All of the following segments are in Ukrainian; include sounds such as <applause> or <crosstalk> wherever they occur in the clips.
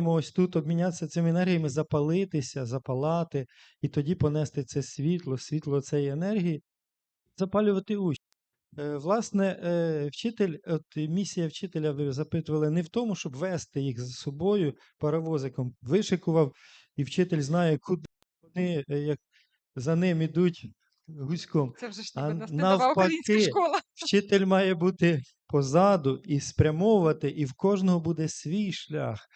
маємо ось тут обмінятися цими енергіями, запалитися, запалати, і тоді понести це світло, світло цієї енергії, запалювати учні. Е, Власне, е, вчитель, от місія вчителя, ви запитували, не в тому, щоб вести їх за собою паровозиком. Вишикував, і вчитель знає, куди вони е, як за ним ідуть гуськом. Це вже ж А навпаки, школа. Вчитель має бути позаду і спрямовувати, і в кожного буде свій шлях.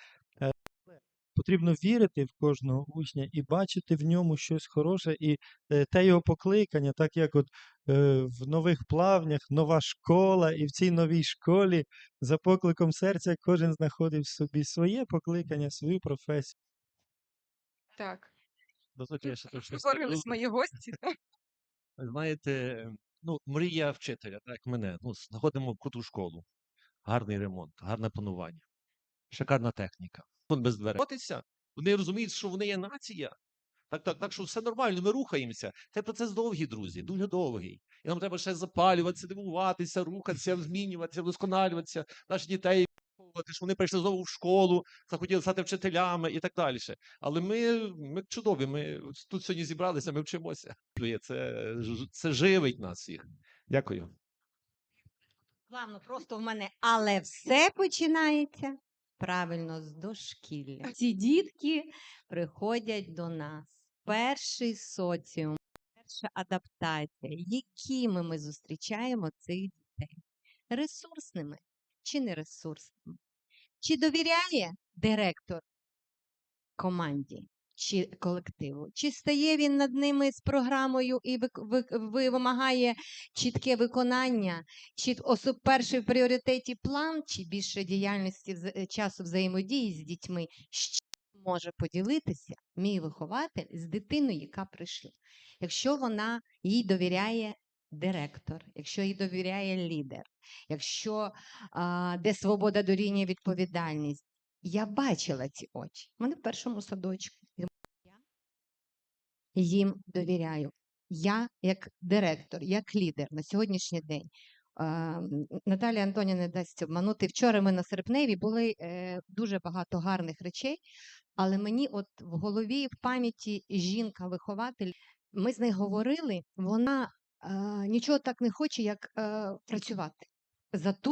Потрібно вірити в кожного учня і бачити в ньому щось хороше, і е, те його покликання, так як от е, в нових плавнях нова школа, і в цій новій школі за покликом серця кожен знаходив в собі своє покликання, свою професію. Так. Створились скажу. мої гості. <laughs> Знаєте, ну, мрія вчителя, так як мене. Ну, знаходимо круту школу, гарний ремонт, гарне планування, шикарна техніка. Без дверей. Вони розуміють, що вони є нація. Так, так, так що все нормально, ми рухаємося. Цей процес довгий, друзі, дуже довгий. І нам треба ще запалюватися, дивуватися, рухатися, змінюватися, вдосконалюватися, наші дітей що вони прийшли знову в школу, захотіли стати вчителями і так далі. Але ми, ми чудові, ми тут сьогодні зібралися, ми вчимося. Це, це живить нас всіх. Дякую. Плавно, просто в мене, але все починається правильно з дошкілля. Ці дітки приходять до нас. Перший соціум, перша адаптація, якими ми зустрічаємо цих дітей? Ресурсними чи нересурсними? Чи довіряє директор команді чи колективу? Чи стає він над ними з програмою і вимагає чітке виконання? чи перший в пріоритеті план, чи більше діяльності е, часу взаємодії з дітьми, може поділитися мій вихователь з дитиною, яка прийшла. Якщо вона їй довіряє директор, якщо їй довіряє лідер, якщо а, де свобода дорівнює відповідальність. Я бачила ці очі. Вони в першому садочку. Їм довіряю. Я, як директор, як лідер на сьогоднішній день. Наталія Антонівна не дасть обманути. Вчора ми на серпневі були е, дуже багато гарних речей, але мені от в голові, в пам'яті жінка-вихователь, ми з нею говорили, вона е, нічого так не хоче, як е, працювати за ту